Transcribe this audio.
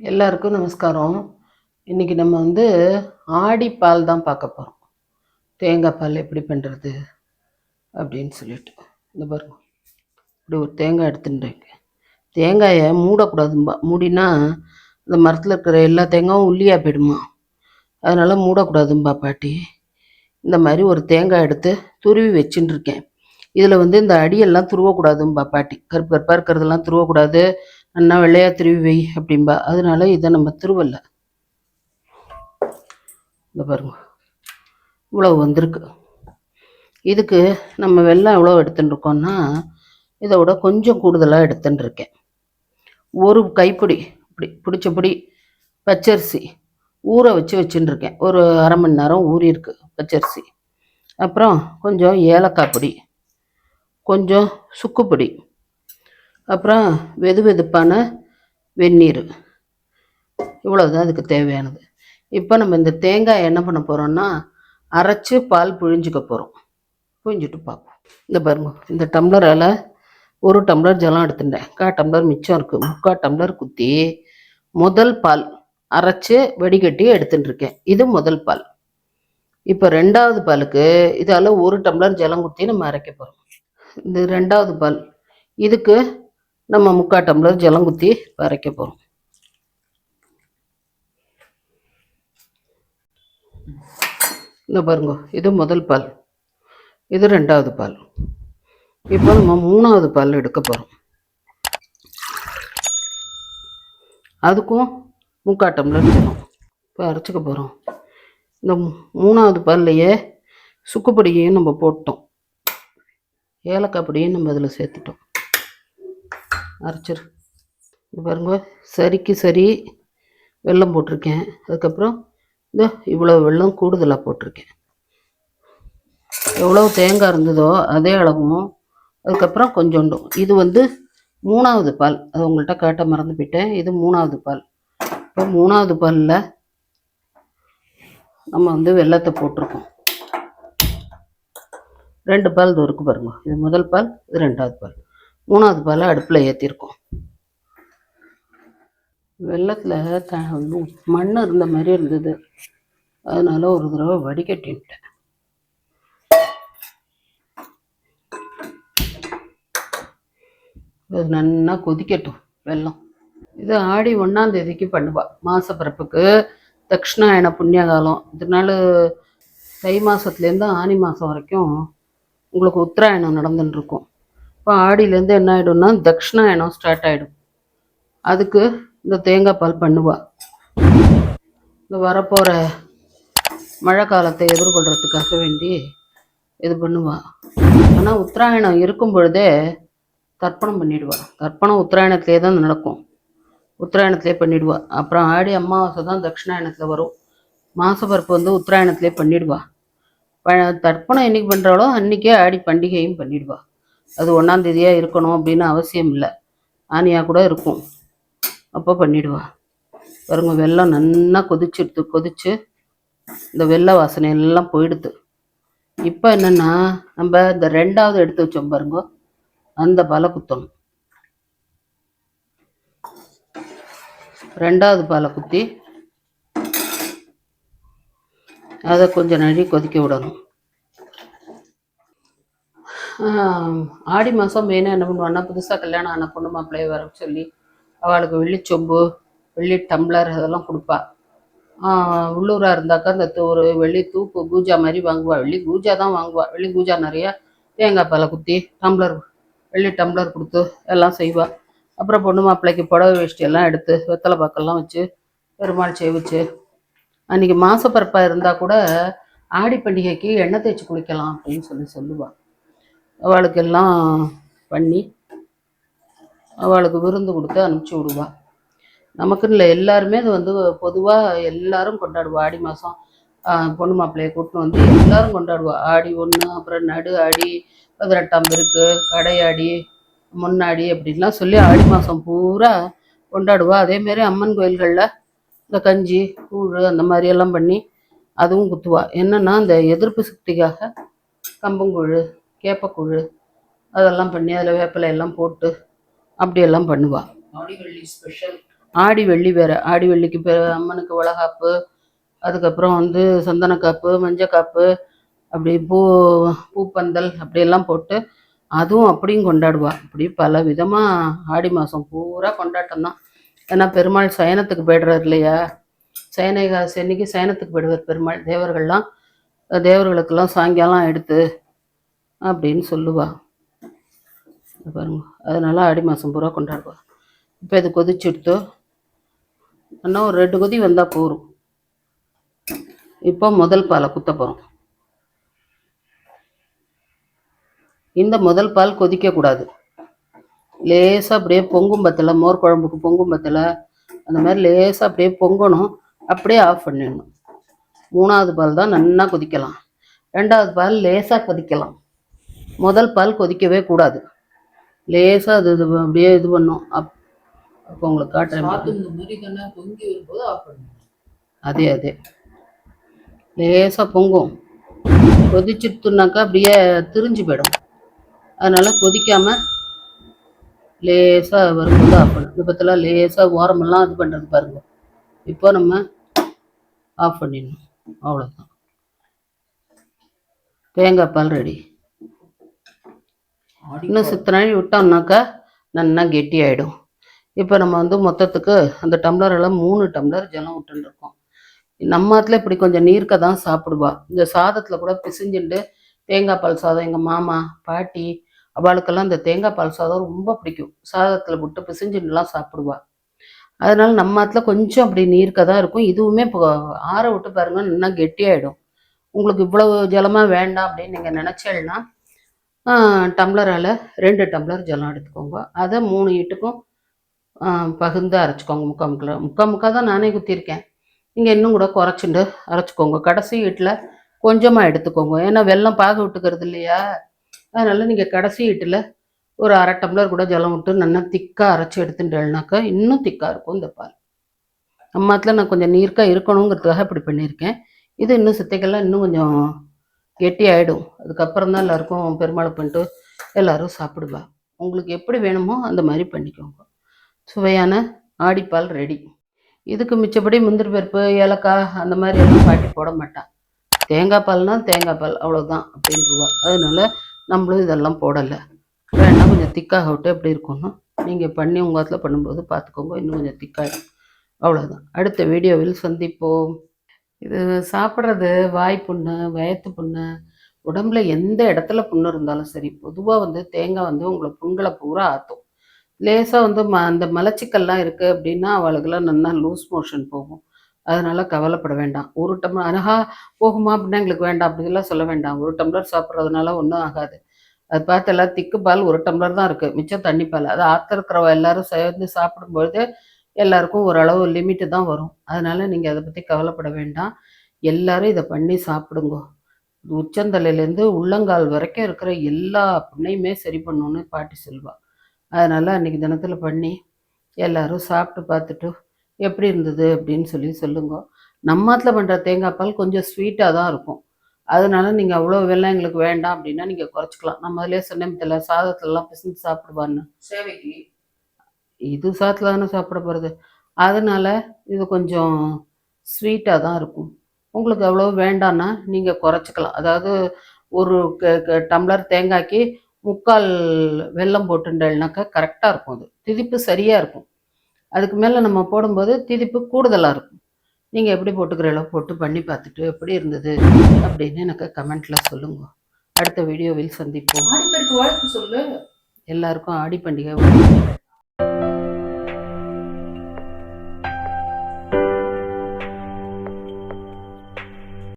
எல்லாருக்கும் நமஸ்காரம். இன்னைக்கு நம்ம வந்து ஆடிப்பால் தான் பார்க்க போகிறோம் தேங்காய் பால் எப்படி பண்ணுறது அப்படின்னு சொல்லிட்டு. இந்த பாருங்க. இப்படி ஒரு தேங்காய் எடுத்துட்டுருங்க தேங்காயை மூடக்கூடாதும்பா மூடினா இந்த மரத்தில் இருக்கிற எல்லா தேங்காயும் உள்ளியாக போயிடுமா? அதனால் மூடக்கூடாதும்பா பாட்டி. இந்த மாதிரி ஒரு தேங்காய் எடுத்து துருவி வச்சுட்டுருக்கேன் இதில் வந்து இந்த அடியெல்லாம் துருவக்கூடாதும்பா பாட்டி. கருப்பு கருப்பாக இருக்கிறதெல்லாம் துருவக்கூடாது. அண்ணா வெள்ளையாக திருவி வை அப்படிம்பா. அதனால இதை நம்ம திருவல்ல இந்த பாருங்க. இவ்வளவு வந்திருக்கு. இதுக்கு நம்ம வெள்ளம் எவ்வளோ எடுத்துட்டுருக்கோம்னா இதை விட கொஞ்சம் கூடுதலாக எடுத்துட்டுருக்கேன் ஒரு கைப்பிடி இப்படி பிடிச்சபடி பச்சரிசி ஊற வச்சு வச்சுட்டுருக்கேன் ஒரு அரை மணி நேரம் ஊறியிருக்கு பச்சரிசி. அப்புறம் கொஞ்சம் ஏலக்காய் பொடி. கொஞ்சம் சுக்குப்பொடி அப்புறம் வெது வெதுப்பான வெந்நீர். இவ்வளோதான் அதுக்கு தேவையானது. இப்போ நம்ம இந்த தேங்காய் என்ன பண்ண போகிறோம்னா அரைச்சு பால் புழிஞ்சிக்க போகிறோம் புழிஞ்சிட்டு பார்ப்போம். இந்த பாருங்க இந்த டம்ளரால் ஒரு டம்ளர் ஜலம் எடுத்துட்டேன். கா டம்ளர் மிச்சம் இருக்குது முக்கால் டம்ளர் குத்தி முதல் பால் அரைச்சு வடிகட்டி எடுத்துட்டுருக்கேன் இது முதல் பால். இப்போ ரெண்டாவது பாலுக்கு இதால் ஒரு டம்ளர் ஜலம் குத்தி நம்ம அரைக்க போகிறோம் இது ரெண்டாவது பால். இதுக்கு நம்ம முக்கால் டம்ளர் ஜலம் குத்தி வரைக்க போகிறோம் இந்த பாருங்க இது முதல் பால். இது ரெண்டாவது பால். இப்போ நம்ம மூணாவது பால் எடுக்க போகிறோம் அதுக்கும் முக்கால் டம்ளர் ஜலம். இப்போ அரைச்சிக்க போகிறோம் இந்த மூணாவது பால்லையே சுக்குப்பொடியையும் நம்ம போட்டோம். ஏலக்காய் பொடியும் நம்ம அதில் சேர்த்துட்டோம். அரைச்சிரு. பாருங்க சரிக்கு சரி வெல்லம் போட்டிருக்கேன். அதுக்கப்புறம் இந்த இவ்வளோ வெல்லம் கூடுதலாக போட்டிருக்கேன். எவ்வளோ தேங்காய் இருந்ததோ அதே அளவும் அதுக்கப்புறம் கொஞ்சோண்டும் இது வந்து மூணாவது பால். அது உங்கள்கிட்ட காட்ட மறந்து போயிட்டேன். இது மூணாவது பால். இப்போ மூணாவது பாலில் நம்ம வந்து வெல்லத்தை போட்டிருக்கோம். ரெண்டு பால் இது இருக்கு பாருங்க. இது முதல் பால் இது ரெண்டாவது பால். மூணாவது பாலை அடுப்பில் ஏற்றிருக்கோம் வெள்ளத்தில் த மண் இருந்த மாதிரி இருந்தது. அதனால ஒரு தடவை வடிகட்டின்ட்டேன். இது நல்லா கொதிக்கட்டும் வெல்லம் இது ஆடி ஒன்றாந்தேதிக்கு பண்ணுவாள் பண்ணுவா. பிறப்புக்கு தக்ஷணாயன புண்ணிய காலம் இதனால தை மாதத்துலேருந்து ஆனி மாதம் வரைக்கும் உங்களுக்கு உத்தராயணம் நடந்துன்னு இருக்கும் இப்போ ஆடியிலேருந்து என்ன ஆகிடும்னா தக்ஷணாயணம் ஸ்டார்ட் ஆகிடும் அதுக்கு இந்த தேங்காய் பால் பண்ணுவா. இந்த வரப்போகிற மழை காலத்தை எதிர்கொள்கிறதுக்காக வேண்டி இது பண்ணுவா. ஆனால் உத்தராயணம் இருக்கும் பொழுதே தர்ப்பணம் பண்ணிடுவா. தர்ப்பணம் உத்தராயணத்திலே தான் நடக்கும். உத்தராயணத்திலே பண்ணிடுவா. அப்புறம் ஆடி அமாவாசை தான் தட்சிணாயணத்தில் வரும். மாசப்பருப்பு வந்து உத்தராயணத்திலே பண்ணிடுவா. தர்ப்பணம் என்னைக்கு பண்ணுறாளோ அன்றைக்கே ஆடி பண்டிகையும் பண்ணிடுவா. அது ஒன்றாந்தேதியாக இருக்கணும் அப்படின்னு அவசியம் இல்லை. ஆனியாக கூட இருக்கும். அப்போ பண்ணிடுவா. பாருங்க வெள்ளம் நல்லா கொதிச்சிடுது கொதிச்சு இந்த வெள்ளை வாசனை எல்லாம் போயிடுது. இப்போ என்னன்னா நம்ம இந்த ரெண்டாவது எடுத்து வச்சோம் பாருங்க அந்த பாலை குத்தணும் ரெண்டாவது பாலை குத்தி அதை கொஞ்சம் நழுவி கொதிக்க விடணும். ஆடி மாதம் மெயினாக என்ன பண்ணுவான்னா புதுசாக கல்யாணம் ஆன பொண்ணு மாப்பிள்ளைய வர சொல்லி அவளுக்கு வெள்ளிச்சொம்பு வெள்ளி டம்ளர் அதெல்லாம் கொடுப்பா. உள்ளூராக இருந்தாக்கா அந்த தூ- ஒரு வெள்ளி தூப்பு பூஜா மாதிரி வாங்குவா. வெள்ளி பூஜா தான் வாங்குவா. வெள்ளி பூஜா நிறையா தேங்காய் பாலை குத்தி டம்ளர் வெள்ளி டம்ளர் கொடுத்து எல்லாம் செய்வா. அப்புறம் பொண்ணு மாப்பிள்ளைக்கு புடவை வேஷ்டி எல்லாம் எடுத்து வெத்தலை பாக்கெல்லாம் வச்சு பெருமாள் செய்வச்சு அன்னைக்கு மாசப்பரப்பாக இருந்தால் கூட ஆடி பண்டிகைக்கு எண்ணெய் தேய்ச்சி குளிக்கலாம் அப்படின்னு சொல்லி சொல்லுவாள் அவளுக்கு எல்லாம் பண்ணி அவளுக்கு விருந்து கொடுத்து அனுப்பிச்சி விடுவா. நமக்குன்னு இல்லை எல்லாருமே அது வந்து பொதுவாக எல்லாரும் கொண்டாடுவா. ஆடி மாதம் பொண்ணு மாப்பிள்ளையை கூட்டின்னு வந்து எல்லாரும் கொண்டாடுவா. ஆடி ஒன்று அப்புறம் நடு ஆடி பதினெட்டாம் பெருக்கு கடையாடி முன்னாடி அப்படின்லாம் சொல்லி ஆடி மாதம் பூரா கொண்டாடுவா. அதேமாரி அம்மன் கோயில்களில் இந்த கஞ்சி கூழ் அந்த மாதிரி எல்லாம் பண்ணி அதுவும் குத்துவா. என்னன்னா அந்த எதிர்ப்பு சக்திக்காக கம்பங்கூழ் கேப்பக்கூழ் அதெல்லாம் பண்ணி அதில் வேப்பிலை எல்லாம் போட்டு அப்படியெல்லாம் பண்ணுவா. ஆடிவள்ளி ஸ்பெஷல் ஆடி வெள்ளி வேற. ஆடி வெள்ளிக்கு பெ அம்மனுக்கு வளகாப்பு அதுக்கப்புறம் வந்து சந்தனக்காப்பு மஞ்சக்காப்பு அப்படி பூ பூப்பந்தல் அப்படியெல்லாம் போட்டு அதுவும் அப்படியும் கொண்டாடுவா. இப்படி பல விதமாக ஆடி மாதம் பூரா கொண்டாட்டம் தான் ஏன்னா பெருமாள் சயனத்துக்கு போயிடுறார் இல்லையா? சயனைகாசி அன்னைக்கு சயனத்துக்கு போயிடுவார் பெருமாள். தேவர்கள்லாம் தேவர்களுக்கெல்லாம் சாயங்காலம் எடுத்து அப்படின்னு சொல்லுவா. பாருங்க. அதனால ஆடி மாதம் பூரா கொண்டாடுவா. இப்போ இது கொதிச்சுடுத்து இன்னும் ஒரு ரெண்டு கொதி வந்தால் போகும் இப்போ முதல் பாலை குத்த போகிறோம் இந்த முதல் பால் கொதிக்கக்கூடாது. லேசாக அப்படியே பொங்கும் பத்தில் மோர் குழம்புக்கு பொங்கும் பத்தில். அந்த மாதிரி லேசாக அப்படியே பொங்கணும். அப்படியே ஆஃப் பண்ணிடணும். மூணாவது பால் தான் நல்லா கொதிக்கலாம். ரெண்டாவது பால் லேசாக கொதிக்கலாம். முதல் பால் கொதிக்கவே கூடாது. லேசாக அது இது அப்படியே இது பண்ணும். அப் அப்போ உங்களுக்கு காட்டுறேன் அதே அதே. லேசாக பொங்கும். கொதிச்சுட்டுனாக்கா அப்படியே திரிஞ்சு போயிடும். அதனால கொதிக்காம லேசாக வரும்போது ஆஃப் பண்ணும் விபத்தில் லேசாக ஓரமெல்லாம் இது பண்ணுறது பாருங்க. இப்போ நம்ம ஆஃப் பண்ணிடணும். அவ்வளோதான் தேங்காய் பால் ரெடி இன்னும் சித்த நாள் விட்டோம்னாக்கா நல்லா கெட்டியாயிடும் இப்போ நம்ம வந்து மொத்தத்துக்கு அந்த டம்ளர் எல்லாம் மூணு டம்ளர் ஜலம் விட்டுருக்கோம் நம்ம ஆத்துல இப்படி கொஞ்சம் நீர்க்க தான் சாப்பிடுவா. இந்த சாதத்தில் கூட பிசிஞ்சுண்டு தேங்காய் பால் சாதம் எங்கள் மாமா பாட்டி அவளுக்கெல்லாம் இந்த தேங்காய் பால் சாதம் ரொம்ப பிடிக்கும். சாதத்தில் விட்டு பிசிஞ்சுட்டுலாம் சாப்பிடுவா. அதனால நம்ம ஆத்துல கொஞ்சம் அப்படி நீர்க்க தான் இருக்கும். இதுவுமே இப்போ ஆற விட்டு பாருங்க நல்லா கெட்டியாயிடும். உங்களுக்கு இவ்வளவு ஜலமாக வேண்டாம் அப்படின்னு நீங்கள் நினச்சேன்னா டம்ளரால் ரெண்டு டம்ளர் ஜலம் எடுத்துக்கோங்க. அதை மூணு வீட்டுக்கும் பகிர்ந்து பகுந்து அரைச்சிக்கோங்க. முக்கா முக்கில் முக்கா முக்கா தான் நானே குத்திருக்கேன் நீங்கள் இன்னும் கூட குறைச்சிண்டு அரைச்சிக்கோங்க. கடைசி வீட்டில் கொஞ்சமாக எடுத்துக்கோங்க. ஏன்னா வெள்ளம் பாக விட்டுக்கிறது இல்லையா? அதனால் நீங்கள் கடைசி ஈட்டில் ஒரு அரை டம்ளர் கூட ஜலம் விட்டு நல்லா திக்காக அரைச்சி எடுத்துட்டேன்னாக்கா இன்னும் திக்காக இருக்கும் இந்த பால். அம்மாத்தில் நான் கொஞ்சம் நீர்க்காக இருக்கணுங்கிறதுக்காக இப்படி பண்ணியிருக்கேன். இது இன்னும் சித்தைக்கெல்லாம் இன்னும் கொஞ்சம் கெட்டி ஆகிடும் அதுக்கப்புறம் தான் எல்லாருக்கும் பெருமாளை பண்ணிட்டு எல்லாரும் சாப்பிடுவா. உங்களுக்கு எப்படி வேணுமோ அந்த மாதிரி பண்ணிக்கோங்க. சுவையான ஆடிப்பால் ரெடி. இதுக்கு மிச்சப்படி முந்திரி பருப்பு ஏலக்காய் அந்த மாதிரி எல்லாம் பாட்டி போட மாட்டான் தேங்காய் பால்னால் தேங்காய் பால் அவ்வளோதான் அப்படின்றவா. அதனால நம்மளும் இதெல்லாம் போடலை. வேணால் கொஞ்சம் திக்காக விட்டு எப்படி இருக்கும்னு நீங்கள் பண்ணி உங்கள் இடத்துல பண்ணும்போது பார்த்துக்கோங்க. இன்னும் கொஞ்சம் திக்காயிடும். அவ்வளோதான் அடுத்த வீடியோவில் சந்திப்போம். இது சாப்பிட்றது வாய் புண்ணு வயத்து புண்ணு உடம்புல எந்த இடத்துல புண்ணு இருந்தாலும் சரி பொதுவாக வந்து தேங்காய் வந்து உங்களை புண்களை பூரா ஆற்றும் லேசாக வந்து ம அந்த மலச்சிக்கல்லாம் இருக்குது அப்படின்னா அவளுக்கெல்லாம் நல்லா லூஸ் மோஷன் போகும். அதனால கவலைப்பட வேண்டாம். ஒரு டம்ளர் அனகா போகுமா அப்படின்னா எங்களுக்கு வேண்டாம். அப்படிலாம் சொல்ல வேண்டாம். ஒரு டம்ளர் சாப்பிட்றதுனால ஒன்றும் ஆகாது. அது பார்த்து எல்லாம் திக்கு பால் ஒரு டம்ளர் தான் இருக்குது மிச்சம் தண்ணி பால். அது ஆற்ற எல்லாரும் சேர்ந்து சாப்பிடும்பொழுது எல்லாருக்கும் ஓரளவு லிமிட்டு தான் வரும். அதனால நீங்கள் அதை பற்றி கவலைப்பட வேண்டாம். எல்லாரும் இதை பண்ணி சாப்பிடுங்க. உச்சந்தலையிலேருந்து உள்ளங்கால் வரைக்கும் இருக்கிற எல்லா புண்ணையுமே சரி பண்ணணும்னு பாட்டி சொல்வா. அதனால் அன்னைக்கு தினத்தில் பண்ணி எல்லாரும் சாப்பிட்டு பார்த்துட்டு எப்படி இருந்தது அப்படின்னு சொல்லி சொல்லுங்க. நம்மாத்தில் பண்ணுற தேங்காய் பால் கொஞ்சம் ஸ்வீட்டாக தான் இருக்கும். அதனால நீங்கள் அவ்வளோ வெள்ளம் எங்களுக்கு வேண்டாம் அப்படின்னா நீங்கள் குறைச்சிக்கலாம். நம்ம அதிலே சொன்னமித்தில் சாதத்துலலாம் பிசைஞ்சு சாப்பிடுவான்னு. சேவைக்கு? இது சாத்தில் தானே சாப்பிட போகிறது அதனால இது கொஞ்சம் ஸ்வீட்டாக தான் இருக்கும். உங்களுக்கு அவ்வளோ வேண்டான்னா நீங்கள் குறைச்சிக்கலாம். அதாவது ஒரு டம்ளர் தேங்காய்க்கு முக்கால் வெல்லம் போட்டுட்டேன்னாக்கா கரெக்டாக இருக்கும் அது. திதிப்பு சரியாக இருக்கும். அதுக்கு மேலே நம்ம போடும்போது திதிப்பு கூடுதலாக இருக்கும். நீங்கள் எப்படி போட்டுக்கிறீங்களோ போட்டு பண்ணி பார்த்துட்டு எப்படி இருந்தது அப்படின்னு எனக்கு கமெண்ட்டில் சொல்லுங்க. அடுத்த வீடியோவில் சந்திப்போம். சொல்லு. எல்லாருக்கும் ஆடி பண்டிகை.